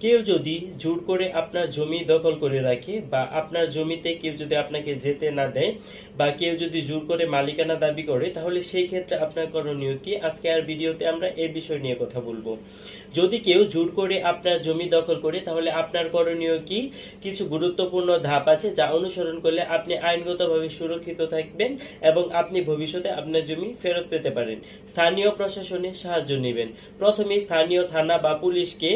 কেউ যদি জোর করে আপনার জমি দখল করে রাখে বা আপনার জমিতে কেউ যদি আপনাকে যেতে না দেয় বা কেউ যদি জোর করে মালিকানা দাবি করে, তাহলে সেই ক্ষেত্রে আপনার করণীয় কি? আজকে আর ভিডিওতে আমরা এই বিষয় নিয়ে কথা বলব। যদি কেউ জোর করে আপনার জমি দখল করে, তাহলে আপনার করণীয় কি? কিছু গুরুত্বপূর্ণ ধাপ আছে যা অনুসরণ করলে আপনি আইনগতভাবে সুরক্ষিত থাকবেন এবং আপনি ভবিষ্যতে আপনার জমি ফেরত পেতে পারেন। স্থানীয় প্রশাসনের সাহায্য নেবেন। প্রথমে স্থানীয় থানা বা পুলিশকে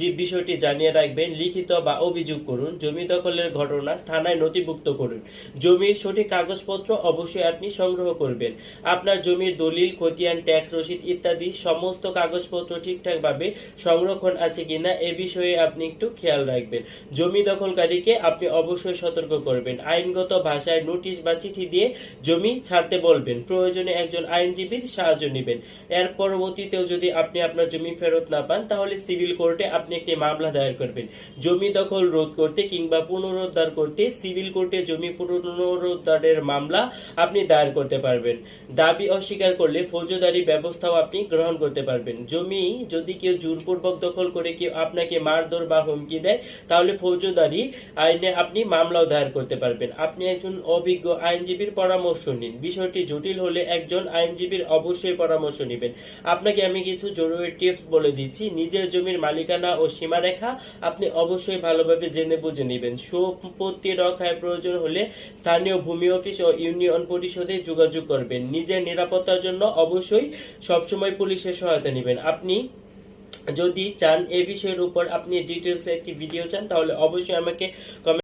যে বিষয়টি জানিয়ে রাখবেন, লিখিত বা অভিযোগ করুন, জমি দখলের ঘটনা থানায় নথিভুক্ত করুন। জমির সঠিক কাগজপত্র অবশ্যই আপনি সংগ্রহ করবেন। আপনার জমির দলিল, খতিয়ান, ট্যাক্স, রসিদ ইত্যাদি সমস্ত কাগজপত্র ঠিকঠাকভাবে সংরক্ষণ আছে কিনা এ বিষয়ে আপনি একটু খেয়াল রাখবেন। জমি দখলকারীকে আপনি অবশ্যই সতর্ক করবেন। আইনগত ভাষায় নোটিশ বা চিঠি দিয়ে জমি ছাড়তে বলবেন। প্রয়োজনে একজন আইনজীবীর সাহায্য নেবেন। এর পরবর্তীতেও যদি আপনি আপনার জমি ফেরত না পান, তাহলে সিভিল কোর্টে আপনি একটি মামলা দায়ের করবেন। জমি দখল রোধ করতে কিংবা পুনরুদ্ধার করতে, সিভিল কোর্টে জমি পুনরুদ্ধারের মামলা আপনি দায়ের করতে পারবেন। দাবি অস্বীকার করলে ফৌজদারি ব্যবস্থাও আপনি গ্রহণ করতে পারবেন। জমি যদি কেউ জোরপূর্বক দখল করে কেউ আপনাকে মারধর বা হুমকি দেয়, তাহলে ফৌজদারি আইনে আপনি মামলাও দায়ের করতে পারবেন। আপনি একজন অভিজ্ঞ আইনজীবীর পরামর্শ নিন। বিষয়টি জটিল হলে একজন আইনজীবীর অবশ্যই পরামর্শ নেবেন। আপনাকে আমি কিছু জরুরি টিপস বলে দিচ্ছি। নিজের জমির মালিকানা ও সীমারেখা, আপনি অবশ্যই ভালোভাবে জেনে বুঝে নেবেন। সম্পত্তি রক্ষায় প্রয়োজন হলে স্থানীয় ভূমি অফিস ও ইউনিয়ন পরিষদে যোগাযোগ করবেন। নিজের নিরাপত্তার জন্য অবশ্যই সবসময় পুলিশের সহায়তা নেবেন। আপনি যদি চান এ বিষয়ের উপর আপনি ডিটেলসে একটি ভিডিও চান, তাহলে অবশ্যই আমাকে comment